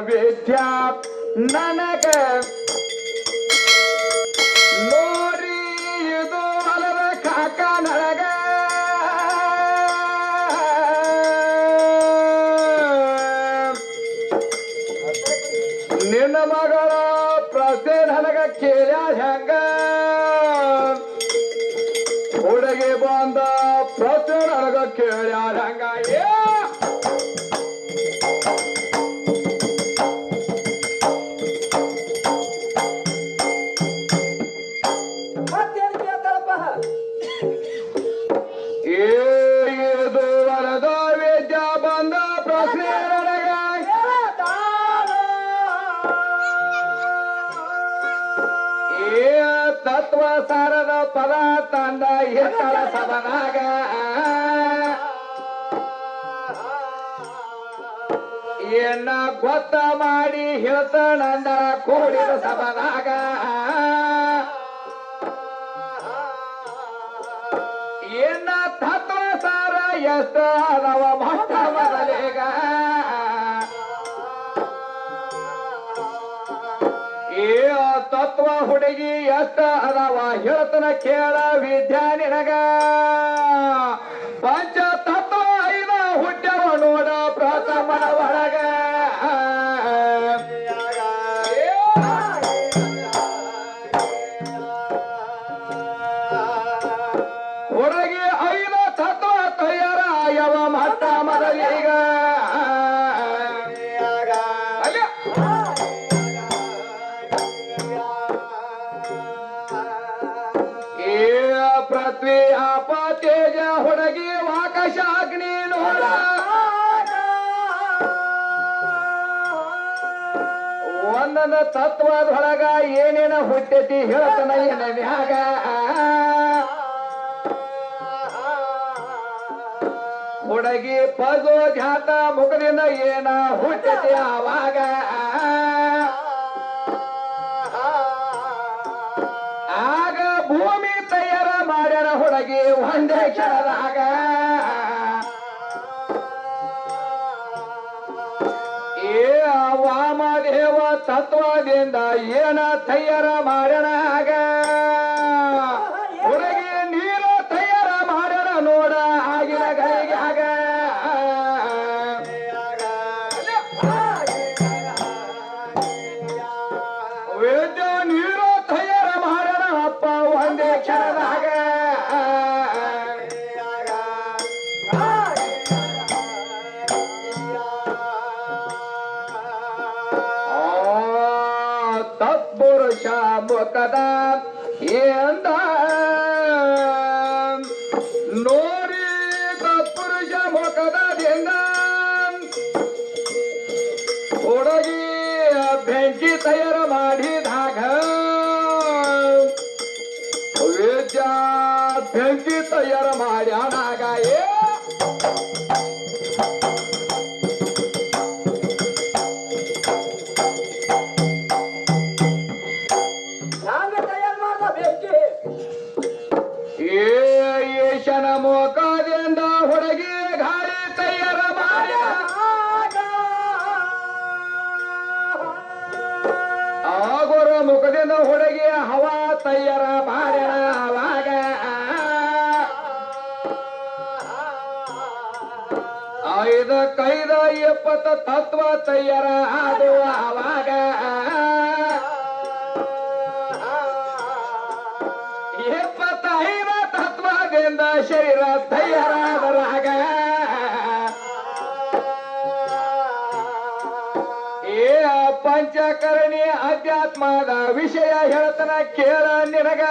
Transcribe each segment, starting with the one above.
ವಿದ್ಯಾ ನನಗ ಸಬನಾಗ ಏನ ಗೊತ್ತ ಮಾಡಿ ಹೇಳ್ತಾನಂದರ ಕೂಡಿದ ಸಬನಾಗ ಏನ ತತ್ವ ಸಾರ ಎಷ್ಟ ಅದವ ಮೊಟ್ಟ ಮೊದಲಿಗ. ತತ್ವ ಹುಡುಗಿ ಎಷ್ಟ ಅದಾವ ಹೇಳ್ತನ ಕೇಳ ವಿದ್ಯಾ ನಿನಗ. ಪಂಚ ತತ್ವ ಐದ ಹುಟ್ಟವ ನೋಡ ಪ್ರಥಮನ ಒಳಗ. ಪೃಥ್ವಿ ಆಪ ತೇಜ ಹುಡುಗಿ ಆಕಾಶ ಅಗ್ನಿ ನೋಡ. ಒಂದೊಂದು ತತ್ವದೊಳಗ ಏನೇನ ಹುಟ್ಟೈತಿ ಹೇಳತನ ಮ್ಯಾಗ. ಹುಡುಗಿ ಪಗೋ ಜಾತ ಮುಖದಿಂದ ಏನ ಹುಟ್ಟತಿ ಆವಾಗ. ಒಂದೇ ಕ್ಷಣದಾಗ ಏ ವಾಮದೇವ ತತ್ವದಿಂದ ಏನ ತಯಾರ ಮಾಡಣ ಆಗ. ஏந்தா ಮುಖದಿಂದ ಹುಡುಗಿ ಹವಾ ತಯಾರ ಮಾಡ್ಯಾರ ಅವಾಗ ಐದ ಕೈದ ಎಪ್ಪತ್ತ ತತ್ವ ತಯ್ಯರ ಆಡುವ ಅವಾಗ ಎಪ್ಪತ್ತೈದ ತತ್ವದಿಂದ ಶರೀರ ತಯಾರಾದರಾಗ ಅಧ್ಯಾತ್ಮದ ವಿಷಯ ಹೇಳ್ತನ ಕೇಳ ನಿನಗ.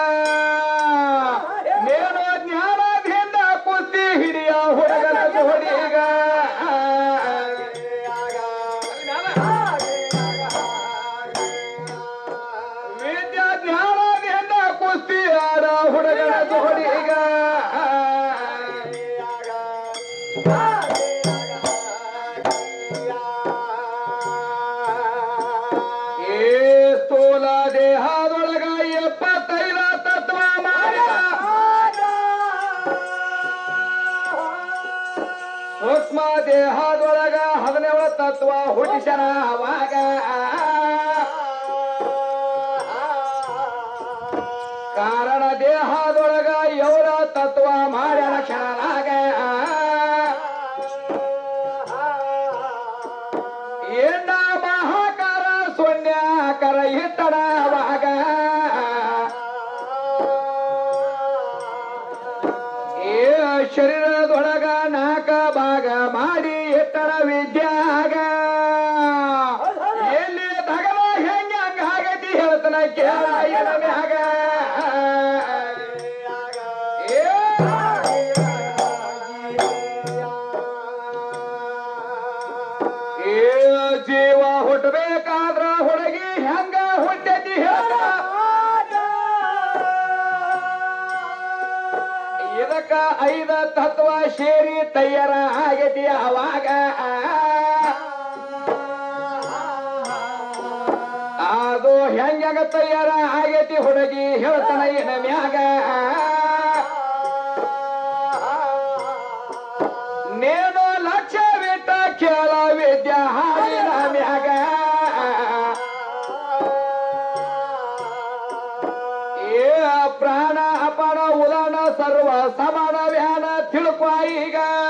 ಹುಟ್ಟಿಸನ सर्व समाधान तिळपाई गा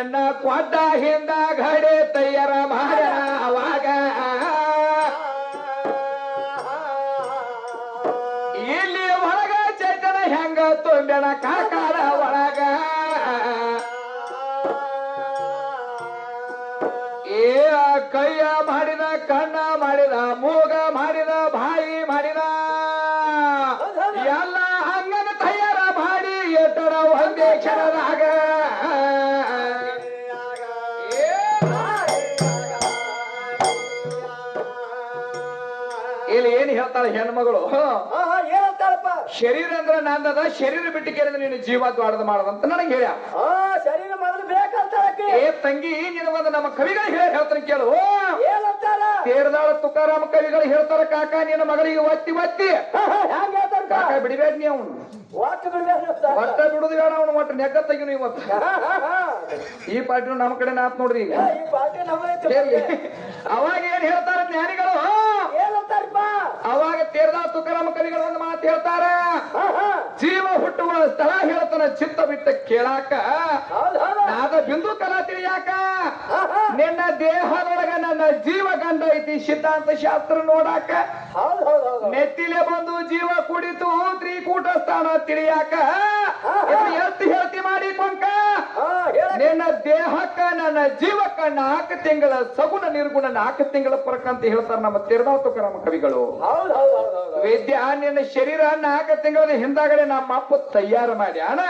ನಿನ್ನ ಕೊಟ್ಟ ಹಿಂದ ಘಡೆ ತಯಾರ ಮಾಡ್ಯಾರ ಇಲ್ಲಿ ಏನ್ ಹೇಳ್ತಾಳೆ ಹೆಣ್ಮಗಳು? ಶರೀರ ಅಂದ್ರೆ ನಂದದ ಶರೀರ ಬಿಟ್ಟು ಕೇಳಿದ್ರೆ ನೀನು ಜೀವ ದ್ವಾಡದ ಮಾಡದಂತ ನನಗೆ ಹೇಳ ಆ ಶರೀರ ಮೊದಲು ಬೇಕಂತ ಏ ತಂಗಿ ನಿನಗೊಂದು ನಮ್ಮ ಕವಿಗಳು ಹೇಳಿ ಹೇಳ್ತಾನೆ ಕೇಳು. ಏನಂತಾರ ತೇರದಾಳ ತುಕಾರಾಮ ಕವಿಗಳು ಹೇಳ್ತಾರ ಕಾಕ ನಿನ್ನ ಮಗಳಿಗೆ ಒತ್ತಿ ಒತ್ತಿ. ಹೆಂಗ ಹೇಳ್ತಾರ ಕಾಕ ಬಿಡಬೇಡ ನೀ ಅವನು. ಒಟ್ಟ ಬಿಡುದು ಬೇಡ ಅವನು ಒಟ್ಟು ನೆಗ್ಗ ತೆಗಿನು ಇವತ್ತು. ಈ ಪಾರ್ಟಿನು ನಮ್ಮ ಕಡೆ ನಾತ್ ನೋಡ್ರಿ ಈಗ. ಪಾರ್ಟಿ? ಅವಾಗ ಏನ್ ಹೇಳ್ತಾರ ಜ್ಞಾನಿಗಳು? ಅವಾಗ ತೇರದಾಳ ತುಕಾರಾಮ ಕವಿಗಳು ಒಂದು ಮಾತು ಹೇಳ್ತಾರ. ಜೀವ ಹುಟ್ಟುವ ಸ್ಥಳ ಹೇಳ್ತಾನ ಚಿತ್ತ ಬಿಟ್ಟ ಕೇಳಾಕ ನಾದ ಬಿಂದು ಕಲಾ ತಿಳಿಯಾಕ. ನಿನ್ನ ದೇಹದೊಳಗ ನನ್ನ ಜೀವ ಗಂಡ ಐತಿ ಸಿದ್ಧಾಂತ ಶಾಸ್ತ್ರ ನೋಡಾಕ ನೆತ್ತಿಲೆ ಬಂದು ಜೀವ ಕುಡಿತು ತ್ರಿಕೂಟ ಸ್ಥಾನ ತಿಳಿಯಾಕ ಎತ್ತಿ ಹೇಳ್ತಿ ಮಾಡಿ ಕೊಂಕ? ನಿನ್ನ ದೇಹಕ್ಕ ನನ್ನ ಜೀವಕ್ಕ ನಾಲ್ಕು ತಿಂಗಳ ಸಗುಣ ನಿರ್ಗುಣ ನಾಲ್ಕು ತಿಂಗಳ ಪರಕ ಅಂತ ಹೇಳ್ತಾರೆ ನಮ್ಮ ತಿರ್ದಾವತುಕ ನಮ್ಮ ಕವಿಗಳು. ವಿದ್ಯ ನಿನ್ನ ಶರೀರ ನಾಲ್ಕು ತಿಂಗಳ ಹಿಂದಾಗಡೆ ನಮ್ಮ ಅಪ್ಪ ತಯಾರು ಮಾಡ್ಯಾನ.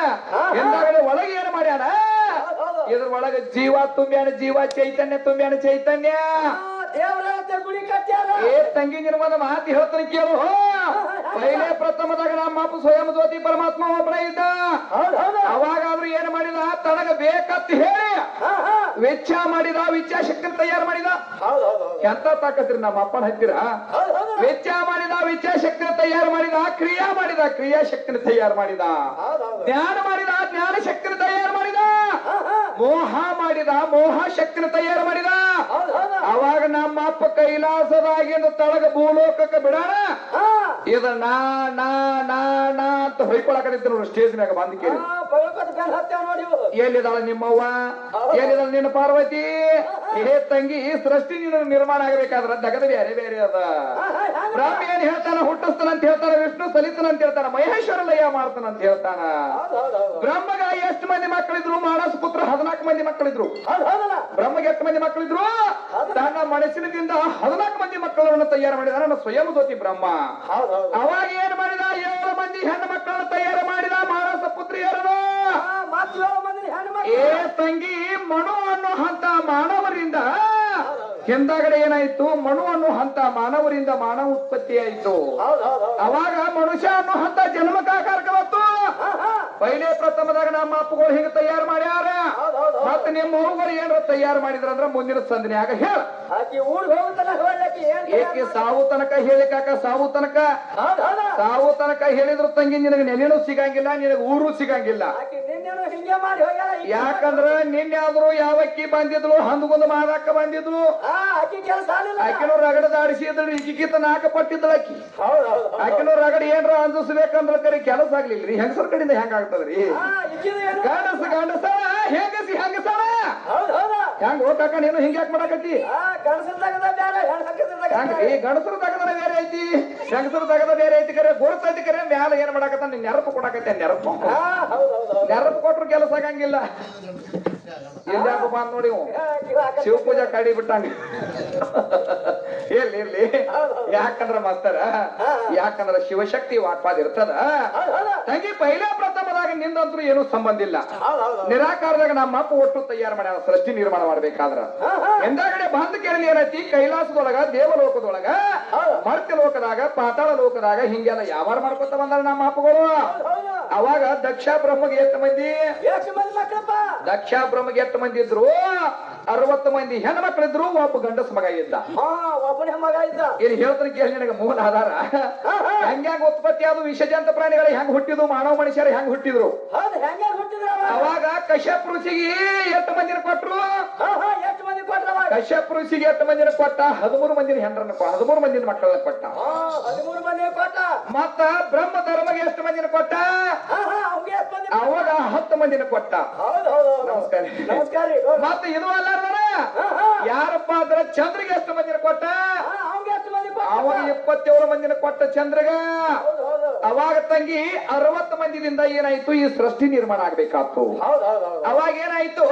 ಹಿಂದಾಗಡೆ ಒಳಗೆ ಏನು ಮಾಡ್ಯಾನ? ಇದ್ರ ಒಳಗೆ ಜೀವ ತುಂಬ್ಯಾನ ಜೀವ ಚೈತನ್ಯ ತುಂಬ್ಯಾನ ಚೈತನ್ಯ. ಏ ತಂಗಿ ನಿನ್ನ ಒಂದು ಮಾತು ಹೇಳ್ತಾನೆ ಕೇಳು. ಪೈಲೆ ಪ್ರಥಮದಾಗ ನಮ್ಮ ಅಪ್ಪ ಸ್ವಯಂ ಜ್ಯೋತಿ ಪರಮಾತ್ಮ ಒಬ್ಬನ ಇದ್ದ. ಅವಾಗಾದ್ರೂ ಏನ್ ಮಾಡಿದ? ತನಗ ಬೇಕಂತ ಹೇಳಿ ವೆಚ್ಚ ಮಾಡಿದ ವಿಚ್ಛಾಶಕ್ತಿ ತಯಾರು ಮಾಡಿದ. ಎಂತ ತಾಕತ್ರಿ ನಮ್ಮ ಅಪ್ಪನ ಹತ್ತಿರ? ವೆಚ್ಚ ಮಾಡಿದ ವಿಚ್ಛಾಶಕ್ತಿನ ತಯಾರು ಮಾಡಿದ ಕ್ರಿಯಾ ಮಾಡಿದ ಕ್ರಿಯಾಶಕ್ತಿನ ತಯಾರು ಮಾಡಿದ. ಜ್ಞಾನ ಮಾಡಿದ ಜ್ಞಾನ ಹಾ ಮೋಹ ಮಾಡಿದ ಮೋಹ ಶಕ್ತಿನ ತಯಾರು ಮಾಡಿದ. ಅವಾಗ ನಮ್ಮ ಅಪ್ಪ ಕೈಲಾಸದಾಗಿಂದ ತಳಗ ಭೂಲೋಕಕ್ಕೆ ಬಿಡೋಣ ಹಾ. ಇದ ನಾ ನಾ ನಾ ನಾ ಅಂತ ಹೊಯ್ಕೊಳಕತ್ತಿದ್ರು ಸ್ಟೇಜ್ ಮ್ಯಾಗ ಬಂದ್ ಕೇಳಿ. ಎಲ್ಲಿದಾಳ ನಿಮ್ಮವ್ವ? ಎಲ್ಲಿದಾಳ ನಿನ್ನ ಪಾರ್ವತಿ? ಹೇ ತಂಗಿ ಈ ಸೃಷ್ಟಿ ನಿನ್ನ ನಿರ್ಮಾಣ ಆಗಬೇಕಾದ್ರ ದಗದ ಬೇರೆ ಬೇರೆ ಅದ. ಹಾ ಹಾ ಬ್ರಹ್ಮ ಏನ್ ಹೇಳ್ತಾನ? ಹುಟ್ಟಿಸ್ತಾನ ಅಂತ ಹೇಳ್ತಾನ? ವಿಷ್ಣು ಸಲಿತನ ಅಂತ ಹೇಳ್ತಾನ? ಮಹೇಶ್ವರ ಲಯ ಮಾಡ್ತಾನ ಅಂತ ಹೇಳ್ತಾನ? ಬ್ರಹ್ಮಗ ಎಷ್ಟು ಮಂದಿ ಮಕ್ಕಳಿದ್ರು? ಮಾನಸ ಪುತ್ರ ಹದಿನಾಲ್ಕು ಮಂದಿ ಮಕ್ಕಳಿದ್ರು. ಬ್ರಹ್ಮಗೆ ಎಷ್ಟು ಮಂದಿ ಮಕ್ಕಳಿದ್ರು? ತನ್ನ ಮನಸ್ಸಿನಿಂದ ಹದಿನಾಲ್ಕು ಮಂದಿ ಮಕ್ಕಳನ್ನು ತಯಾರು ಮಾಡಿದ ನನ್ನ ಸ್ವಯಂ ಜ್ಯೋತಿ ಬ್ರಹ್ಮ. ಅವಾಗ ಏನ್ ಮಾಡಿದ? ಏಳು ಮಂದಿ ಹೆಣ್ಣು ಮಕ್ಕಳನ್ನು ತಯಾರು ಮಾಡಿದ ಮಾನಸ ಪುತ್ರಿಯರನ್ನು. ಹಾ ಏ ತಂಗಿ ಮಂದಿ ಹೆಣ್ಣು ಏ ಮಾನವರಿಂದ ಹಿಂದಾಗಡೆ ಏನಾಯ್ತು? ಮನು ಅನ್ನೋ ಹಂತ ಮಾನವರಿಂದ ಮಾನವ ಉತ್ಪತ್ತಿ ಆಯ್ತು ಅವಾಗ ಮನುಷ್ಯ ಅನ್ನೋ ಹಂತ ಜನ್ಮಕಾಕಾರ ಬಂತು. ಪೈಲೆ ಪ್ರಥಮದಾಗ ನಮ್ಮ ಅಪ್ಪಗಳು ಹಿಂಗ ತಯಾರು ಮಾಡ್ಯಾರ. ಮತ್ತ ನಿಮ್ಮ ಹುಡುಗರು ಏನ್ರ ತಯಾರು ಮಾಡಿದ್ರಂದ್ರ ಮುಂದಿನ ಸಂದಿನ್ಯಾಗ ಹೇಳ. ಹೇಳಿ ಏಕೆ ಸಾವು ತನಕ ಹೇಳಿಕಾಕ ಸಾವು ತನಕ? ಸಾವು ತನಕ ಹೇಳಿದ್ರು ತಂಗಿ ನಿನಗೆ ನೆಲೆನೂ ಸಿಗಂಗಿಲ್ಲ ನಿನಗೆ ಊರು ಸಿಗಂಗಿಲ್ಲ. ಹಿಂಗೆ ಮಾಡಿ ಯಾಕಂದ್ರ ನಿನ್ನೆ ಆದ್ರೂ ಯಾವಕ್ಕಿ ಬಂದಿದ್ಲು ಹಂದಗುಂದ ಮಾರಾಕ ಬಂದಿದ್ಲು? ಆ ಆಕಿ ಕೆಲಸ ಆಗಲಿಲ್ಲ ಆಕಿನೂ ರಗಡ ದಾಡಿಸಿದ್ರು ಈಕಿಗಿಂತ ನಾಕ ಪಟ್ಟಿದ್ಳು ಅಕ್ಕಿ. ಹೌದು ಹೌದು ಆಕಿನೂ ರಗಡ ಏನ್ರ ಅಂಜಿಸ್ಬೇಕಂದ್ರ ಕರಿ ಕೆಲಸ ಆಗ್ಲಿಲ್ರಿ ಹೆಂಗಸರ ಕಡೆಯಿಂದ ಹೆಂಗ ಆಗ್ತದ್ರಿ? ಈಕಿದು ಏನು? ಗಂಡಸ ಗಂಡಸಳ ಹೆಂಗಸಿ ಹೆಂಗಸ ಹೌದ್ ಹೌದ. ಹೆಂಗ್ ಹೋಗಾಕ ನೀನು ಹಿಂಗ್ಯಾಕ್ ಮಾಡಾಕತ್ತಿ? ಹಾ ಹೆಂಗ್ರಿ ಗಂಡಸರು ತಗದ ಬೇರೆ. ಐತಿ ಹೆಂಗಸರು ತಗದ ಬೇರೆ ಐತಿ ಕರೆ ಗುರುತೈತಿ ಕರೆ ಮ್ಯಾಲ ಏನ್ ಮಾಡಕತ್ತ ನೀನ್ ನೆರಪು. ಕೊಡಕತ್ತೆ ನೆರಪು ನೆರಪು ಕೊಟ್ರು ಕೆಲಸ ಆಗಂಗಿಲ್ಲ. ಇಲ್ಲಾಕ ಬಂದ್ ನೋಡಿ. ಶಿವ ಪೂಜಾ ಕಡಿ ಬಿಟ್ಟಂಗ ಇರ್ಲಿ ಇರ್ಲಿ. ಯಾಕಂದ್ರ ಮಾಸ್ತರ ಯಾಕಂದ್ರ ಶಿವಶಕ್ತಿ ವಾಕ್ಪಾದ ಇರ್ತದ. ತಂಗಿ ಪೈಲ ಪ್ರಥಮದಾಗ ನಿಂದಂತ್ರು ಏನೂ ಸಂಬಂಧ ಇಲ್ಲ. ನಿರಾಕಾರದಾಗ ನಮ್ಮ ಅಪ್ಪ ಒಟ್ಟು ತಯಾರು ಮಾಡ್ಯಾರ ಸೃಷ್ಟಿ ನಿರ್ಮಾಣ ಮಾಡ್ಬೇಕಾದ್ರ. ಎಂದಾಗಡೆ ಬಂದ್ ಕೇಳಿ ಏನೈತಿ ಕೈಲಾಸದೊಳಗ ದೇವಲೋಕದೊಳಗ. ಮರ್ತ್ಯ ಲೋಕದಾಗ ಪಾತಾಳ ಲೋಕದಾಗ ಹಿಂಗೆಲ್ಲ ಯಾವಾರ ಮಾಡ್ಕೊತ ಬಂದಾರ ನಮ್ಮ ಅಪ್ಪಗಳು? ಅವಾಗ ದಕ್ಷ ಬ್ರಹ್ಮಗೆ ಎಷ್ಟು ಮಂದಿ? ಎಷ್ಟು ಮಂದಿ ಮಕ್ಕಳಪ್ಪ? ದಕ್ಷ ಬ್ರಹ್ಮಗೆ ಎಷ್ಟು ಮಂದಿ ಇದ್ರು? ಅರವತ್ತು ಮಂದಿ ಹೆಣ್ಣು ಮಕ್ಕಳಿದ್ರು ಒಬ್ಬ ಗಂಡಸ ಮಗ ಇದ್ದ. ಒಬ್ಬನೇ ಮಗ ಇದ್ದ. ಇಲ್ಲಿ ಹೇಳ್ತಾನೆ ಕೇಳಿ ನನಗೆ ಮೂಲ ಆಧಾರ. ಹೆಂಗ್ಯಾಂಗ ಉತ್ಪತ್ತಿ ಆದ ವಿಷಜಂತ ಪ್ರಾಣಿಗಳು ಹೆಂಗ್ ಹುಟ್ಟಿದ್ರು ಮಾನವ ಮನುಷ್ಯರು ಹೆಂಗ್ ಹುಟ್ಟಿದ್ರು? ಹೌದು ಹೆಂಗ ಹುಟ್ಟಿದ್ರ ಅವಾಗ? ಕಶ್ಯಪ್ ಋಷಿಗೆ ಎಷ್ಟು ಮಂದಿನ ಕೊಟ್ರು? ಕಶ್ಯಪ್ ಋಷಿಗೆ ಹತ್ತು ಮಂದಿನ ಕೊಟ್ಟ ಹದಿಮೂರು ಮಂದಿನ ಹೆಂಡ್ರನ್ನ ಹದಿಮೂರು ಮಂದಿನ ಮಕ್ಕಳನ್ನ ಕೊಟ್ಟ. ಹದಿಮೂರು ಮಂದಿ ಕೊಟ್ಟ. ಮತ್ತ ಬ್ರಹ್ಮ ಧರ್ಮಗೆ ಎಷ್ಟು ಮಂದಿನ ಕೊಟ್ಟ? ಅವ್ಗೆ ಹತ್ತು ಮಂದಿನ ಕೊಟ್ಟ. ನಮಸ್ಕಾರ. ನಮಸ್ಕಾರ ಮತ್ತ ಇದು ಅಲ್ಲ ಯಾರಪ್ಪ ಅಂದ್ರೆ ಚಂದ್ರಿಗೆ ಎಷ್ಟು ಮಂದಿನ ಕೊಟ್ಟ? ಅವ್ಗೆ ಇಪ್ಪತ್ತೇಳು ಮಂದಿನ ಕೊಟ್ಟ ಚಂದ್ರಗ. ಅವಾಗ ತಂಗಿ ಅರವತ್ತು ಮಂದಿದಿಂದ ಏನಾಯ್ತು? ಈ ಸೃಷ್ಟಿ ನಿರ್ಮಾಣ ಆಗ್ಬೇಕಾಯ್ತು ಅವಾಗ ಏನಾಯ್ತು?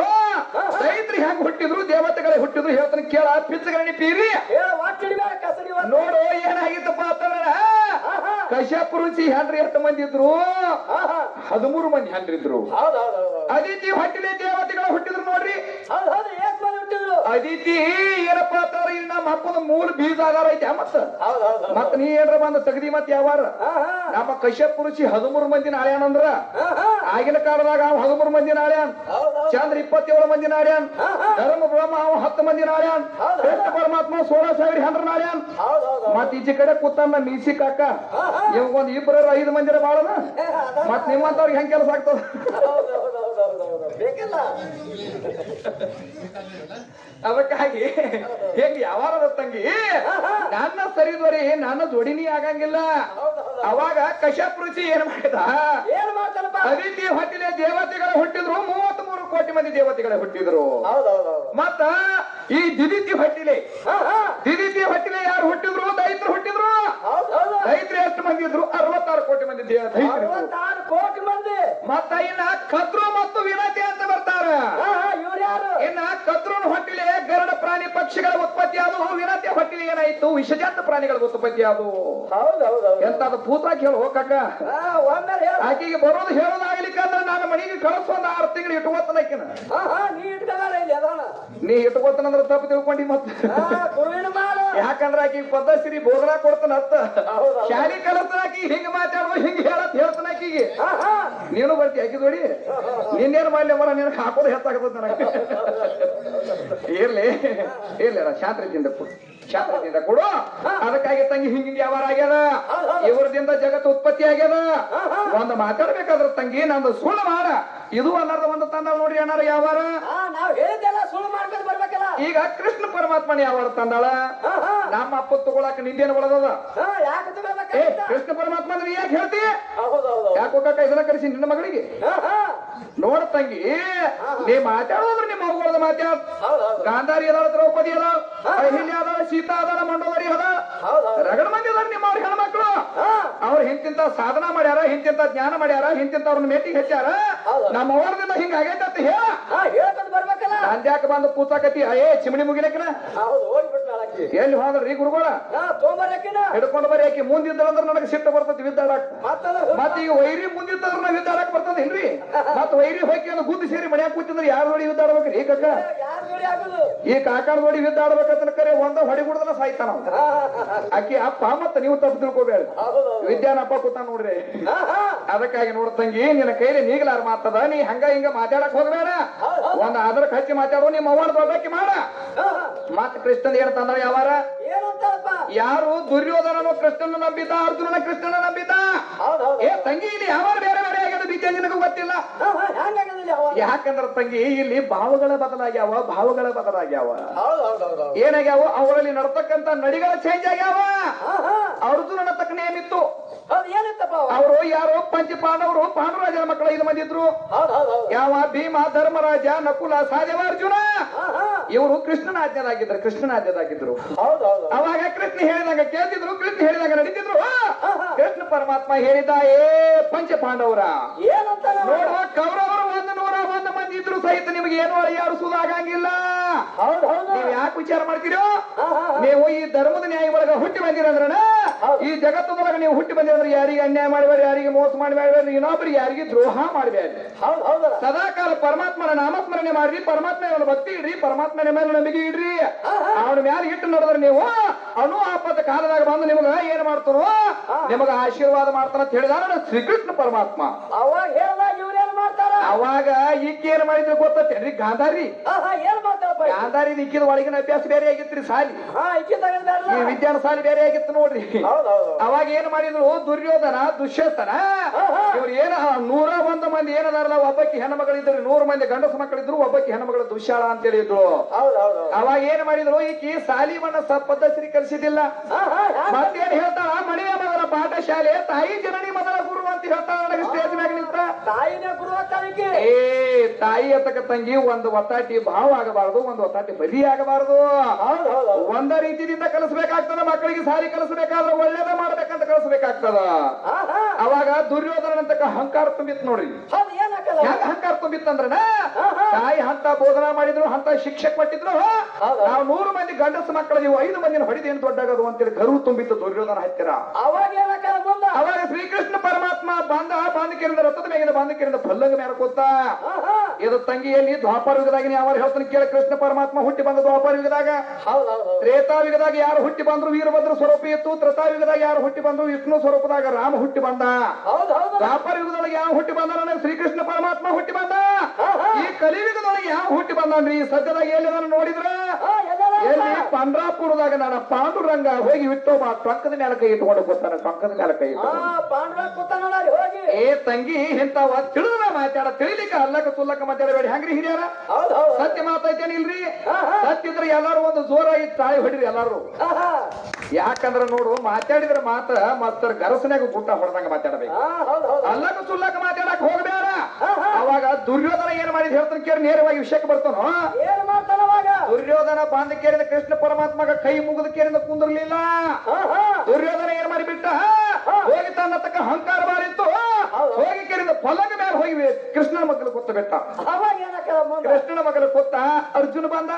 ರೈತರು ಹೆಂಗ್ ಹುಟ್ಟಿದ್ರು ದೇವತೆಗಳೇ ಹುಟ್ಟಿದ್ರು ಹೇಳ್ತಾನೆ ಕೇಳ ಪಿಚ್ಚಗಣಿ ಪೀರಿ. ನೋಡು ಏನಾಗಿತ್ತಪ್ಪ ಅಂತಂದ್ರ ಕಶ್ಯಪ್ ರುಚಿ ಹೆಂಡ್ರಿ ಎಷ್ಟು ಮಂದಿ ಇದ್ರು. ಹದಿಮೂರು ಮಂದಿ ಹೆಂಡ್ರಿದ್ರು ಅದಿತಿ ಹೊಟ್ಟಿಲೆ ದೇವತೆಗಳು ಹುಟ್ಟಿದ್ರು ನೋಡ್ರಿ. ಅದಿತಿ ಏನಪ್ಪಾ ಅಂತಂದ್ರ ನಮ್ಮ ಅಪ್ಪನ ಮೂಲ ಬೀಜ ಆಗಾರ ಐತೆ ಮತ್ತ? ಮತ್ತ ನೀ ಏನ್ರ ಬಂದ ತಗದಿ ಮತ್ ಯಾವಾರ? ನಮ್ಮ ಕಶ್ಯಪ್ ಋಷಿ ಹದಿಮೂರು ಮಂದಿ ನಾಳ್ಯಾನ ಅಂದ್ರ? ಆಗಿನ ಕಾಲದಾಗ ಅವ ಹದಿಮೂರು ಮಂದಿ ನಾಳ್ಯಾನ್ ಚಂದ್ರ ಇಪ್ಪತ್ತೇಳು ಮಂದಿ ನಾಡ್ಯಾನ್ ಧರ್ಮ ಬ್ರಹ್ಮ ಅವ ಹತ್ತು ಮಂದಿ ನಾಡ್ಯಾನ್. ಕೃಷ್ಣ ಪರಮಾತ್ಮ ಸೋಳ ಸಾವಿರ ಹೆಂಡ್ರ ನಾಡ್ಯಾನ್ ಮತ್ ಈಚೆ ಕಡೆ ಕೂತನ್ನ ಮೀಸಿ ಕಾಕ. ಇವಾಗ ಒಂದ್ ಇಬ್ಬರ ಐದು ಮಂದಿರ ಬಾಳನ ಮತ್ ನಿಮ್ಮಂತವ್ರಿಗೆ ಹೆಂಗ್ ಕೆಲಸ ಆಗ್ತದ ಹೌದು ಹೌದು ಹೌದು ಹೌದು ಹೌದು ಬೇಕಲ್ಲ ಅದಕ್ಕಾಗಿ ಹೆಂಗ್ ಯಾವಾರದ ತಂಗಿ? ನನ್ನ ಸರಿದ್ವರಿ ನನ್ನ ಜೋಡಿನಿ ಆಗಂಗಿಲ್ಲ. ಅವಾಗ ಕಶ್ಯಪ್ ರುಚಿ ಏನ್ ಮಾಡಿದ? ಏನ್ ಮಾಡ್ತಾನಪ್ಪ? ಅದಿತಿ ಹೊಟ್ಟಿಲೆ ದೇವತೆಗಳು ಹುಟ್ಟಿದ್ರು ಮೂವತ್ತ್ ಮೂರು ಕೋಟಿ ಮಂದಿ ದೇವತೆಗಳು ಹುಟ್ಟಿದ್ರು. ಮತ್ತ ಈ ದಿದಿತಿ ಹೊಟ್ಟಿಲೆ? ದಿದಿತಿ ಹೊಟ್ಟಿಲೆ ಯಾರು ಹುಟ್ಟಿದ್ರು? ದೈತ್ರು ಹುಟ್ಟಿದ್ರು? ದೈತ್ರು ಎಷ್ಟು ಮಂದಿ ಇದ್ರು? ಅರವತ್ತಾರು ಕೋಟಿ ಮಂದಿ ದೇವತೆ ದೈತ್ರು ಕೋಟಿ ಮಂದಿ. ಮತ್ತ ಇನ್ನ ಕದ್ರು ಮತ್ತು ವಿನತಿ ಅಂತ ಬರ್ತಾರ ಹಾ ಹಾ ಇವ್ರು ಯಾರು ಇನ್ನ ಕದ್ರೂನ್ ಹೊಟ್ಟಿಲೆ ಗರುಡ ಪ್ರಾಣಿ ಪಕ್ಷಿಗಳ ಉತ್ಪತ್ತಿ ಆದವು ಹೂವಿನ ಹೊಟ್ಟಿಲಿ ಏನಾಯ್ತು? ವಿಷಜಾತ ಪ್ರಾಣಿಗಳ ಉತ್ಪತ್ತಿ ಆದವು ಹೌದು ಎಂತ ಅದು ಎಂತಾದ ಭೂತ ಕೇಳ ಹೋಗಾಕ ಹಾ ಒಮ್ಮೆ ಹೇಳ. ಆಕೆಗೆ ಬರೋದು ಹೇಳೋದಾಗ್ಲಿಕ್ಕಂದ್ರ ನಾನು ಮನೆಗೆ ಕಳಿಸು ಒಂದ್ ಆರು ತಿಂಗಳು ಇಟ್ಕೋತನಕಿನ ಹಾ ಹಾ ನೀ ಇಟ್ಕೋತನಂದ್ರ ತಪ್ಪು ತಿಳ್ಕೊಂಡಿ ಮತ್ತ. ಯಾಕಂದ್ರೆ ಆಕಿ ಪದ್ಧತಿ ಬೋಧನಾ ಕೊಡ್ತಾನ ಅತ್ತ. ಶಾಲಿ ಕಲಿಸ್ತಾನ ಆಕಿ ಹಿಂಗ ಮಾತಾಡುವ ಹಿಂಗ್ ಹೇಳತ್ ಹೇಳ್ತಾನ ಆಕಿಗೆ. ನೀನು ಬರ್ತಿ ಆಕಿ ನೋಡಿ ನಿನ್ನೇನು ಮಾಡ್ಲಿ ಮರ ನಿನಗೆ ಹಾಕೋದು ಹೆಚ್ಚಾಗತ್ತ ನನಗೆ. ಇರ್ಲಿ ಇರ್ಲಿ ಶಾಂತ ರೀತಿಯಿಂದ ಕೊಡು. ಶಾಂತ ರೀತಿಯಿಂದ ಕೊಡು ಅದಕ್ಕಾಗಿ ತಂಗಿ ಹಿಂಗ ವ್ಯವಹಾರ ಯಾವಾರ ಆಗ್ಯದ ಇವರದಿಂದ ಜಗತ್ತು ಉತ್ಪತ್ತಿ ಆಗ್ಯದ. ಒಂದು ಮಾತಾಡ್ಬೇಕಾದ್ರ ತಂಗಿ ನಂದು ಸುಳ್ಳು ಮಾಡ. ಇದು ಅನ್ನಾರ್ದ ಒಂದು ತಂದ ನೋಡ್ರಿ ಅಣ್ಣಾರ ವ್ಯವಹಾರ. ನಾವ್ ಹೇಳಿದ್ದೆಲ್ಲ ಸುಳ್ಳು ಮಾಡ್ಕೊಂಡು ಬರ್ಬೇಕಲ್ಲ ಈಗ ಕೃಷ್ಣ ಪರಮಾತ್ಮನ ಯಾವ ತಂದಾಳ? ನಮ್ಮ ಅಪ್ಪ ತಗೊಳಕ ನಿಂದೇನು ಬಳದದ ಕೃಷ್ಣ? ಪರಮಾತ್ಮ ಅಂದ್ರೆ ಯಾಕೆ ಹೇಳ್ತಿ? ಯಾಕೆ ಹೋಗಕ್ಕ ಇದನ್ನ ಕರೆಸಿ ನಿನ್ನ ಮಗಳಿಗೆ? ಹಾ ಹಾ ನೋಡ ತಂಗಿ ನೀ ಮಾತಾಡೋದ್ರ ನಿಮ್ಮ ಮಗುಗಳದ ಮಾತಾಡ ಗಾಂಧಾರಿ ಅದಾಳ ದ್ರೌಪದಿ ಅದಾಳ ಅಹಿಲ್ಯ ಅದಾಳ ಸೀತಾ ಅದಾಳ ಮಂಡೋದರಿ ಅದ ರಗಡ ಮಂದಿ ಅದಾರ ನಿಮ್ಮ ಅವ್ರ ಹೆಣ್ಮಕ್ಳು. ಅವ್ರು ಹಿಂತಿಂತ ಸಾಧನ ಮಾಡ್ಯಾರ ಹಿಂತಿಂತ ಜ್ಞಾನ ಮಾಡ್ಯಾರ ಹಿಂತಿಂತ ಅವ್ರನ್ನ ಮೇಟಿಗೆ ಹೆಚ್ಚಾರ. ನಮ್ಮ ಅವರದಿಂದ ಹಿಂಗ ಆಗೈತೆ ಅಂತ ಹೇಳ. ಹಾ ಬಂದ ಪೂತಾಕತಿ ಕೂತಾಕತಿ ಅಯ್ಯೇ ಚಿಮಣಿ ಮುಗಿಲಕ್ಕಿನ? ಹೌದು ಎಲ್ಲಿ ಹೋದ್ರಿ ಗುರುಗಳ? ತೊಗೊಂಬರ್ಬೇಕಿನ ಹಿಡ್ಕೊಂಡು ಬರೀ ಆಕಿ. ಮುಂದಿದ್ದಳಂದ್ರ ನನಗೆ ಸಿಟ್ಟು ಬರ್ತದೆ ವಿದ್ದಾಡಕ್ ಮತ್ತ ಈಗ ವೈರಿ ಮುಂದಿತ್ತಂದ್ರ ನಾವು ವಿದ್ದಾಡಕ್ ಬರ್ತದೇನ್ರಿ ಮತ್ತ ವೈರಿ ಹೋಗಿ ಅಂದ್ರೆ ಗುದ್ದು ಸೇರಿ ಮನ್ಯಾಗ ಕೂತಿದ್ರೆ ಯಾರು ನೋಡಿ ವಿದ್ದಾಡ್ಬೇಕ್ರಿ ಕಕ್ಕ ಈ ಕಾಕಾರ ನೋಡಿ ಯುದ್ಧ ಆಡ್ಬೇಕಂತ ಕರೆ ಒಂದ ಹೊಡಿ ಕುಡ್ದನ ಸಾಯ್ತಾನ ಅಕ್ಕಿ. ಆಕಿ ಅಪ್ಪ ಮತ್ತ ನೀವು ತಪ್ಪು ತಿಳ್ಕೊಬೇಡ. ಹೌದು, ಅಪ್ಪ ವಿದ್ಯಾನಪ್ಪ ಕೂತ ನೋಡ್ರಿ. ಅದಕ್ಕಾಗಿ ನೋಡ ತಂಗಿ ನಿನ್ನ ಕೈಲಿ ನೀಗ್ಲಾರ ಮಾತದ ನೀ ಹಂಗ ಹಿಂಗ ಮಾತಾಡಕ್ ಹೋಗ್ಬೇಡ. ಒಂದ್ ಅದಕ್ಕೆ ಹಚ್ಚಿ ಮಾತಾಡೋ ನಿಮ್ಮ ಅವ್ವನ ದೊಡ್ಡಕ್ಕಿ ಮಾಡ. ಮತ್ ಕೃಷ್ಣನ್ ಏನಂತಂದ್ರ ಯಾವಾರ? ಯಾರು ದುರ್ಯೋಧನನು ಕೃಷ್ಣನ ನಂಬಿದ್ದ ಅರ್ಜುನನ ಕೃಷ್ಣನ ನಂಬಿದ್ದ? ಏ ತಂಗಿ ಇಲ್ಲಿ ಯಾವಾರ ಬೇರೆ ಬೇರೆ ನಿನಗ ಗೊತ್ತಿಲ್ಲ? ಯಾಕಂದ್ರ ತಂಗಿ ಇಲ್ಲಿ ಭಾವಗಳ ಬದಲಾಗ್ಯಾವ ಭಾವಗಳ ಬದಲಾಗ್ಯಾವ. ಏನಾಗ್ಯಾವ ಅವರಲ್ಲಿ ನಡತಕ್ಕಂತ ನಡಿಗಳ ಚೇಂಜ್ ಆಗ್ಯಾವ. ಅರ್ಜುನನ ಏನಿತ್ತಪ್ಪ ಅವ? ಅವರು ಯಾರು ಪಂಚ ಪಾಂಡವರು ಪಾಂಡುರಾಜನ ಮಕ್ಕಳು ಐದು ಮಂದಿ ಇದ್ರು ಹೌದು ಹೌದು ಹೌದು ಯಾವ ಭೀಮ ಧರ್ಮರಾಜ ನಕುಲ ಸಹದೇವ ಅರ್ಜುನ. ಇವರು ಕೃಷ್ಣನ ಆಜ್ಞದಾಗಿದ್ರು ಕೃಷ್ಣನ ಆಜ್ಞದಾಗಿದ್ರು ಅವಾಗ ಕೃಷ್ಣ ಹೇಳಿದಾಗ ಕೇಳ್ತಿದ್ರು ಕೃಷ್ಣ ಹೇಳಿದಾಗ ನಡೀತಿದ್ರು. ಕೃಷ್ಣ ಪರಮಾತ್ಮ ಹೇಳಿದ ಏ ಪಂಚ ಪಾಂಡವರ ಏನಂತ? ನೋಡುವ ಕೌರವರು ಒಂದು ನೂರ ಒಂದು ಮಂದಿ ಇದ್ರು ಸಹಿತ ನಿಮಗೆ ಏನು ಅಳಿಯಾಡಿಸುವುದಾಗಂಗಿಲ್ಲ ನೀವ್ ಯಾಕೆ ವಿಚಾರ ಮಾಡ್ತೀರೋ. ನೀವು ಈ ಧರ್ಮದ ನ್ಯಾಯ ಒಳಗ ಹುಟ್ಟಿ ಬಂದಿರಂದ್ರನ? ಈ ಜಗತ್ತದೊಳಗ ನೀವು ಹುಟ್ಟಿ ಬಂದಿರಂದ್ರೆ ಯಾರಿಗೆ ಅನ್ಯಾಯ ಮಾಡಬೇಡ ಯಾರಿಗೆ ಮೋಸ ಮಾಡಬೇಡ ಇನ್ನೊಬ್ಬರಿಗೆ ಯಾರಿಗೆ ದ್ರೋಹ ಮಾಡಬೇಡ. ಹೌದಲ್ಲ ಸದಾಕಾಲ ಪರಮಾತ್ಮನ ನಾಮಸ್ಮರಣೆ ಮಾಡ್ರಿ ಪರಮಾತ್ಮನ ಭಕ್ತಿ ಇಡ್ರಿ ಪರಮಾತ್ಮನ ಮೇಲೆ ನಂಬಿಕೆ ಇಡ್ರಿ. ಅವನ ಮ್ಯಾಲ ಇಟ್ಟು ನೋಡಿದ್ರೆ ನೀವು ಅನು ಆಪದ ಕಾಲದಾಗ ಬಂದು ನಿಮಗ ಏನ್ ಮಾಡ್ತಾರೋ. ನಿಮಗ ಆಶೀರ್ವಾದ ಮಾಡ್ತಾರ ಅಂತ ಹೇಳಿದಾರ ಶ್ರೀಕೃಷ್ಣ ಪರಮಾತ್ಮ. ಅವಾಗ ಅವಾಗ ಈಕೆ ಏನ್ ಮಾಡಿದ್ರು ಗೊತ್ತೇನ್ರಿ ಗಾಂಧಾರಿ? ಗಾಂಧಾರಿ ನಿಕ್ಕಿದ ಒಳಗಿನ ಅಭ್ಯಾಸ ಬೇರೆ ಆಗಿತ್ರಿ ಸಾಲಿ. ಈ ವಿದ್ಯಾನ ಸಾಲಿ ಬೇರೆ ಆಗಿತ್ತು ನೋಡ್ರಿ. ಅವಾಗ ಏನ್ ಮಾಡಿದ್ರು? ದುರ್ಯೋಧನ ದುಶ್ಯಸ್ತನ. ಇವ್ರು ಏನ ನೂರ ಒಂದು ಮಂದಿ ಏನದಾರಲ್ಲ ಒಬ್ಬಕ್ಕೆ ಹೆಣ್ಮಗಳಿದ್ರು ನೂರು ಮಂದಿ ಗಂಡಸ ಮಕ್ಕಳಿದ್ರು ಒಬ್ಬಕ್ಕೆ ಹೆಣ್ಮಗಳು ದುಶ್ಯಾಳ ಅಂತ ಹೇಳಿದ್ರು. ಅವಾಗ ಏನ್ ಮಾಡಿದ್ರು? ಈಕಿ ಸಾಲಿ ಮಣ್ಣ ಪದ್ಧತಿ ಕಲಿಸಿದಿಲ್ಲ? ಮತ್ತೇನ್ ಹೇಳ್ತಾಳ? ಮನೆಯ ಮೊದಲ ಪಾಠಶಾಲೆ ತಾಯಿ ಜನನಿ ಮೊದಲ ಗುರು ಅಂತ ಹೇಳ್ತಾಳ ಸ್ಟೇಜ್ ಮ್ಯಾಗ ತಾಯಿನೇ ಗುರು ಆಗ್ತಾನಿಕ್ಕೆ ಏ ತಾಯಿ ಅತಕ ತಂಗಿ ಒಂದು ಒತ್ತಾಟಿ ಭಾವ ಆಗಬಾರದು ಒಂದು ಒತ್ತಾಟಿ ಬಲಿ ಆಗಬಾರದು. ಒಂದ ರೀತಿಯಿಂದ ಕಲಿಸ್ಬೇಕಾಗ್ತದ ಮಕ್ಕಳಿಗೆ ಸಾರಿ ಕಲಿಸ್ಬೇಕಾದ್ರೆ ಒಳ್ಳೇದ ಮಾಡ್ಬೇಕಂತ ಕಲಿಸ್ಬೇಕಾಗ್ತದ. ಅವಾಗ ದುರ್ಯೋಧನ ಅಂತಕ ಅಹಂಕಾರ ತುಂಬಿತ್ ನೋಡ್ರಿ. ಹೆಂಗ ಅಹಂಕಾರ ತುಂಬಿತ್ತಂದ್ರನ? ಅಂದ್ರೆ ಹಾ. ತಾಯಿ ಹಂತ ಬೋಧನಾ ಮಾಡಿದ್ರು ಹಂತ ಶಿಕ್ಷೆ ಕೊಟ್ಟಿದ್ರು. ನಾವು ನೂರು ಮಂದಿ ಗಂಡಸ ಮಕ್ಕಳ ನೀವು ಐದು ಮಂದಿನ ಹೊಡಿದೇನು ದೊಡ್ಡಾಗದು ಅಂತೇಳಿ ಗರು ತುಂಬಿತ್ತು ದುರ್ಯೋಧನ ಹತ್ತಿರ. ಅವಾಗ ಏನ್ ಅವಾಗ ಶ್ರೀಕೃಷ್ಣ ಪರಮಾತ್ಮ ಬಂದ ಬಾಂಧಕಿರಿಂದ ರಥದ ಮೇಗಿನ ಬಾಂಧಕಿರಿಂದ ಪಲ್ಲಂಗ ಮೇಲೆ ಕೂತ. ಇದು ತಂಗಿಯಲ್ಲಿ ದ್ವಾಪರ ಯುಗದಾಗಿನ ಯಾವ ಹೇಳ್ತಾನೆ ಕೇಳ ಕೃಷ್ಣ ಪರಮಾತ್ಮ ಹುಟ್ಟಿ ಬಂದ ದ್ವಾಪರ ಯುಗದಾಗ. ತ್ರೇತಾಯುಗದಾಗ ಯಾರು ಹುಟ್ಟಿ ಬಂದ್ರು ವೀರಭದ್ರ ಸ್ವರೂಪ ಇತ್ತು ತ್ರತಾಯುಗದಾಗ ಯಾರು ಹುಟ್ಟಿ ಬಂದ್ರು ವಿಷ್ಣು ಸ್ವರೂಪದಾಗ ರಾಮ ಹುಟ್ಟಿ ಬಂದ. ಹೌದು ಹೌದು ದ್ವಾಪರ ಯುಗದೊಳಗೆ ಯಾವ ಹುಟ್ಟಿ ಬಂದ ನನಗೆ ಶ್ರೀಕೃಷ್ಣ ಪರಮಾತ್ಮ ಹುಟ್ಟಿ ಬಂದ. ಈ ಕಲಿಯುಗದೊಳಗೆ ಯಾವ ಹುಟ್ಟಿ ಬಂದ್ರಿ ಸದ್ಯದಾಗ ಎಲ್ಲಿ ನಾನು ನೋಡಿದ್ರ ಎಲ್ಲಿ? ಪಂಡ್ರಾಪುರದಾಗ ನನ್ನ ಪಾಂಡುರಂಗ ಹೋಗಿ ವಿಟ್ಟೋಬ ಟೊಂಕದ ಮೇಲೆ ಕೈ ಇಟ್ಕೊಂಡು ಕೂತಾನ ಟೊಂಕದ ಮೇಲೆ ಕೈ ಹೋಗಿ. ಏ ತಂಗಿ ಇಂತಾವ ತಿಳಿದ ಮಾತಾಡ ತಿಳಿಲಿಕ್ಕೆ ಅಲ್ಲಕ ತುಲ್ಲಕ ಮಾತಾಡಬೇಡಿ ಹೆಂಗ್ರಿ ಹಿರಿಯರ? ಹೌದು ಹೌದು. ಸತ್ಯ ಮಾತಾಯ್ತೇನೆ ಇಲ್ರಿ. ಸತ್ಯ ಇದ್ರೆ ಎಲ್ಲಾರು ಒಂದು ಜೋರಾಗಿ ತಾಳಿ ಹೊಡಿರಿ ಎಲ್ಲಾರು. ಯಾಕಂದ್ರ ನೋಡು ಮಾತಾಡಿದ್ರೆ ಮಾತ್ರ ಮತ್ತರ್ ಗರಸನ್ಯಾಗ ಗುಟ್ಟ ಹೊಡೆದಂಗ ಮಾತಾಡಬೇಕು. ಅಲ್ಲಕ ತುಲ್ಲಕ ಮಾತಾಡಕ್ ಹೋಗ್ಬೇಡ. ಹಾ, ಹಾ. ಅವಾಗ ದುರ್ಯೋಧನ ಏನ್ ಮಾಡಿದ್ ಹೇಳ್ತಾನೆ ಕೇಳಿ ನೇರವಾಗಿ ವಿಷಯಕ್ಕೆ ಬರ್ತಾನೋ? ಏನ್ ಮಾಡ್ತಾನ ಅವಾಗ? ದುರ್ಯೋಧನ ಬಾಂಧ ಕೇರಿದ ಕೃಷ್ಣ ಪರಮಾತ್ಮಗ ಕೈ ಮುಗಿದ ಕೇರಿಂದ ಕುಂದಿರ್ಲಿಲ್ಲ. ದುರ್ಯೋಧನ ಏನ್ ಮಾಡಿಬಿಟ್ಟ? ಹೋಗಿ ತನ್ನ ತಕ್ಕ ಅಹಂಕಾರ ಬಾರಿತ್ತು. ಹೌದು. ಹೋಗಿ ಕೇಳಿದ ಫಲಕ ಮೇಲೆ ಹೋಗಿ ಕೃಷ್ಣನ ಮಗಲು ಕೊತ್ತ ಬಿಟ್ಟ. ಕೃಷ್ಣನ ಮಗಲು ಕೊತ್ತ ಅರ್ಜುನ ಬಂದ.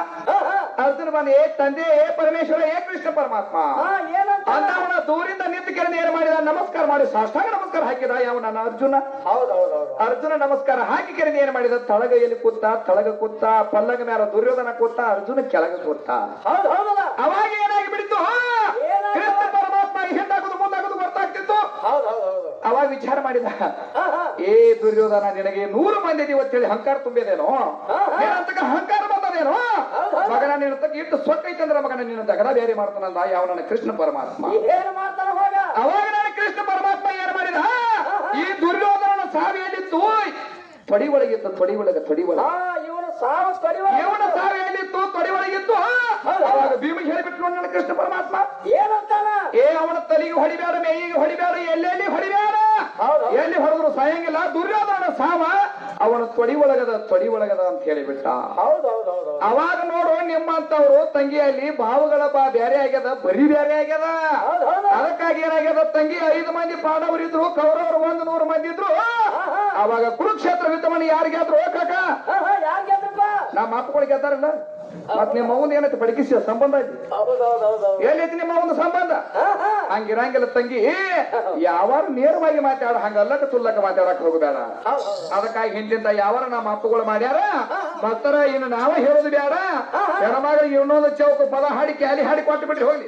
ಅರ್ಜುನ ಬಂದ ಏ ತಂದೆ ಏ ಪರಮೇಶ್ವರ ಏ ಕೃಷ್ಣ ಪರಮಾತ್ಮ. ಅಂದವನ ದೂರಿಂದ ನಿಂತು ಕೇಳಿದ ಏನ್ ಮಾಡಿದ? ನಮಸ್ಕಾರ ಮಾಡಿ ಸಾಷ್ಟಾಂಗ ನಮಸ್ಕಾರ ಹಾಕಿದ ಯಾವ ನನ್ನ ಅರ್ಜುನ? ಹೌದು ಹೌದು ಹೌದು. ಅರ್ಜುನ ನಮಸ್ಕಾರ ಹಾಕಿ ಕೇಳಿದ ಏನ್ ಮಾಡಿದ? ತಳಗ ಎಲ್ಲಿ ಕೂತ ತಳಗ ಕೂತ ಪಲ್ಲಗ ಮೇಲೆ ದುರ್ಯೋಧನ ಕೂತ ಅರ್ಜುನ ಕೆಳಗ ಕೂತ ಅವಾಗ ಏನಾಗಿ ಬಿಡಿತು? ಕೃಷ್ಣ ಪರಮಾತ್ಮ ಹಿಂದಾಗುದು ಮುಂದಾಗುದು ಗೊತ್ತಾಗ್ತಿತ್ತು? ಹೌದು. ಅವಾಗ ವಿಚಾರ ಮಾಡಿದ. ಏ ದುರ್ಯೋಧನ ನಿನಗೆ ನೂರು ಮಂದಿ ಇವತ್ತೇಳಿ ಅಹಂಕಾರ ತುಂಬಿದೇನೋ? ಅಹಂಕಾರ ಬಂದದೇನೋ. ಮಗನ ನಿನ್ನತಕ್ಕ ಇಟ್ಟು ಸೊಕ್ಕೈತಂದ್ರ ಮಗನ ನಿನ್ನ ತಗಡ ಬೇರೆ ಮಾಡ್ತಾನಲ್ಲ ಯಾವ ನನ್ನ ಕೃಷ್ಣ ಪರಮಾತ್ಮ? ಏನ್ ಮಾಡ್ತಾನ ಹೋಗ ಅವಾಗ ನನ್ನ ಕೃಷ್ಣ ಪರಮಾತ್ಮ ಏನ್ ಮಾಡಿದ? ಈ ದುರ್ಯೋಧನನ ಸಾವಿಯಲ್ಲಿತ್ತು ತೊಡಿ ಒಳಗಿತ್ತು ತೊಡಿ ಒಳಗ ತೊಡಿ ಒಳಗ. ಇವನ ಸಾವು ಕಡಿವ ಇವನ ಸಾವಿಯಲ್ಲಿತ್ತು ತೊಡಿ ಒಳಗಿತ್ತು. ಅವಾಗ ಭೀಮಿಗೆ ಹೇಳಿಬಿಟ್ಟು ನನ್ನ ಕೃಷ್ಣ ಪರಮಾತ್ಮ. ಏನಂತಾನ ಏ ಅವನ ತಲೆಗೆ ಹೊಡಿಬೇಡ ಮೇಯಿಗೆ ಹೊಡಿಬೇಡ ಎಲ್ಲೆಲ್ಲಿ ಹೊಡಿಬೇಡ. ಎಲ್ಲಿ ಹೊಡೆದ್ರು ಸಾಯಂಗಿಲ್ಲ ದುರ್ಯೋಧನ ಸಾವ ಅವನ ತೊಡಿ ಒಳಗದ ತೊಡಿ ಒಳಗದ ಅಂತ ಹೇಳಿಬಿಟ್ಟ. ಅವಾಗ ನೋಡು ನಿಮ್ಮಂತವ್ರು ತಂಗಿಯಲ್ಲಿ ಬಾವುಗಳ ಬಾ ಬ್ಯಾರೆ ಆಗ್ಯದ ಬರೀ ಬ್ಯಾರೆ ಆಗ್ಯದ. ಅದಕ್ಕಾಗಿ ಏನಾಗ್ಯದ ತಂಗಿ ಐದು ಮಂದಿ ಪಾಂಡವರಿದ್ರು ಕೌರವರು ಒಂದು ನೂರು ಮಂದಿ ಇದ್ರು. ಅವಾಗ ಕುರುಕ್ಷೇತ್ರ ಯುದ್ಧವನ್ನು ಯಾರು ಗೆದ್ರು ಕಾಕ ಹಾ, ಹಾ, ಯಾರ್ ಗೆದ್ರಪ್ಪ ನಮ್ಮ ಅಪ್ಪಗಳು ಗೆದ್ದಾರಲ್ಲ? ಮತ್ ನಿಮ್ಮ ಅವನ್ ಏನೈತಿ ಬಡಕಿಸಿ ಸಂಬಂಧ ಐತಿ? ಎಲ್ಲೈತಿ ನಿಮ್ಮ ಅವನ ಸಂಬಂಧ? ಹಂಗಿರಂಗಿಲ್ಲ ತಂಗಿ. ಯಾವಾರ ನೇರವಾಗಿ ಮಾತಾಡ ಹಂಗಲ್ಲಕ ತುಲ್ಲಕ ಮಾತಾಡಕ್ ಹೋಗಬೇಡ. ಅದಕ್ಕಾಗಿ ಹಿಂದಿಂದ ಯಾವಾರ ನಮ್ಮ ಅಪ್ಪಗಳು ಮಾಡ್ಯಾರ ಭಕ್ತರ ಇನ್ನು ನಾವ ಹೇಳೋದು ಬೇಡ ಹೆಣ್ಮಗಳಿಗೆ ಇನ್ನೊಂದು ಚೌಕ ಪದ ಹಾಡಿ ಕ್ಯಾಲಿ ಹಾಡಿ ಕೊಟ್ಟು ಬಿಟ್ಟು ಹೋಗ್ಲಿ.